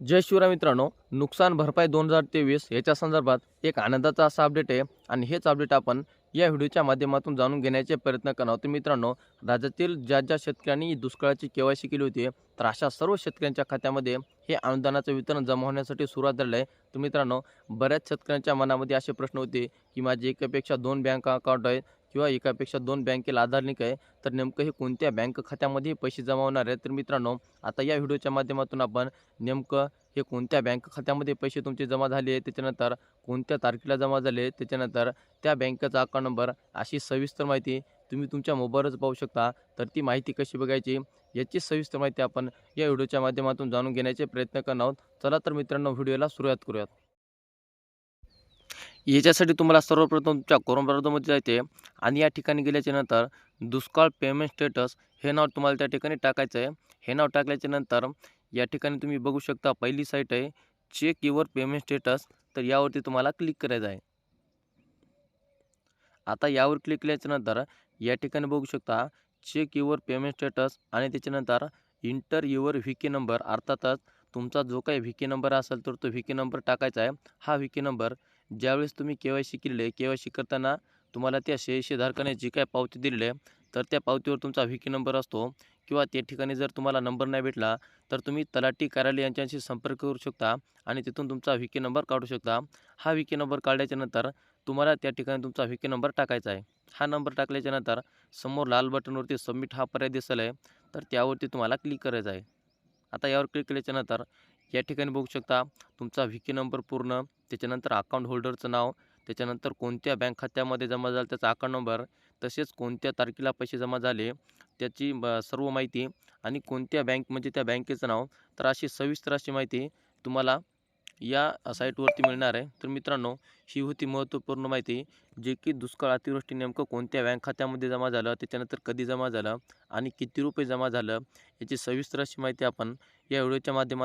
जय शिवराय मित्रांनो नुकसान भरपाई दोन हजार तेवीस याच्या संदर्भात एक आनंदाचा असा अपडेट आहे आणि हेच अपडेट आपण या व्हिडिओच्या माध्यमातून जाणून घेण्याचे प्रयत्न करणार होतो तर मित्रांनो राज्यातील ज्या ज्या शेतकऱ्यांनी दुष्काळाची के वाय सी केली होती तर अशा सर्व शेतकऱ्यांच्या खात्यामध्ये हे अनुदानाचं वितरण जमा होण्यासाठी सुरुवात झालेलं आहे. तर मित्रांनो बऱ्याच शेतकऱ्यांच्या मनामध्ये असे प्रश्न होते की माझे एकापेक्षा दोन बँक अकाउंट आहेत किंवा एकापेक्षा दोन बँकेला आधार लिंक आहे तर नेमकं हे कोणत्या बँक खात्यामध्ये पैसे जमा होणार आहे तर मित्रांनो आता या व्हिडिओच्या माध्यमातून आपण नेमकं हे कोणत्या बँक खात्यामध्ये पैसे तुमचे जमा झाले त्याच्यानंतर कोणत्या तारखेला जमा झाले त्याच्यानंतर त्या बँकेचा अकाउंट नंबर अशी सविस्तर माहिती तुम्ही तुमच्या मोबाईलवरच पाहू शकता. तर ती माहिती कशी बघायची? याची सविस्तर माहिती आपण या व्हिडिओच्या माध्यमातून जाणून घेण्याचे प्रयत्न करणार आहोत. चला तर मित्रांनो व्हिडिओला सुरुवात करूयात. याच्यासाठी तुम्हाला सर्वप्रथम तुमच्या क्रोम जायचे आणि या ठिकाणी गेल्याच्यानंतर दुष्काळ पेमेंट स्टेटस हे नाव तुम्हाला त्या ठिकाणी टाकायचं आहे हे नाव टाकल्याच्या नंतर या ठिकाणी तुम्ही बघू शकता पहिली साईट आहे चेक युअर पेमेंट स्टेटस तर यावरती तुम्हाला क्लिक करायचं आहे. आता यावर क्लिक केल्याच्यानंतर या ठिकाणी बघू शकता चेक युअर पेमेंट स्टेटस आणि त्याच्यानंतर enter your V K number अर्थातच तुमचा जो काही व्ही के नंबर असेल तर तो व्ही के नंबर टाकायचा आहे. हा व्ही के नंबर ज्यावेळेस तुम्ही के वाय सी केलेले के वाय सी करताना तुम्हाला त्या शेळीशी धारकाने जी काय पावती दिलेली आहे तर त्या पावतीवर तुमचा व्ही के नंबर असतो किंवा त्या ठिकाणी जर तुम्हाला नंबर नाही भेटला तर तुम्ही तलाठी कार्यालय यांच्याशी संपर्क करू शकता आणि तिथून तुमचा व्ही के नंबर काढू शकता. हा व्ही के नंबर काढल्याच्यानंतर तुम्हाला त्या ठिकाणी तुमचा व्ही के नंबर टाकायचा आहे. हा नंबर टाकल्याच्यानंतर समोर लाल बटनवरती सबमिट हा पर्याय दिसला आहे तर त्यावरती तुम्हाला क्लिक करायचं आहे. आता यावर क्लिक केल्याच्यानंतर या ठिकाणी बघू शकता तुमचा व्ही के नंबर पूर्ण त्याच्यानंतर अकाउंट होल्डरचं नाव त्याच्यानंतर कोणत्या बँक खात्यामध्ये जमा झालं त्याचा अकाउंट नंबर तसेच कोणत्या तारखेला पैसे जमा झाले त्याची सर्व माहिती आणि कोणत्या बँक म्हणजे त्या बँकेचं नाव तर अशी सविस्तर अशी माहिती तुम्हाला या साईटवरती मिळणार आहे. तर मित्रांनो ही होती महत्त्वपूर्ण माहिती जे की दुष्काळ अतिवृष्टी नेमकं कोणत्या बँक खात्यामध्ये जमा झालं त्याच्यानंतर कधी जमा झालं आणि किती रुपये जमा झालं याची सविस्तर अशी माहिती आपण या व्हिडिओच्या माध्यमात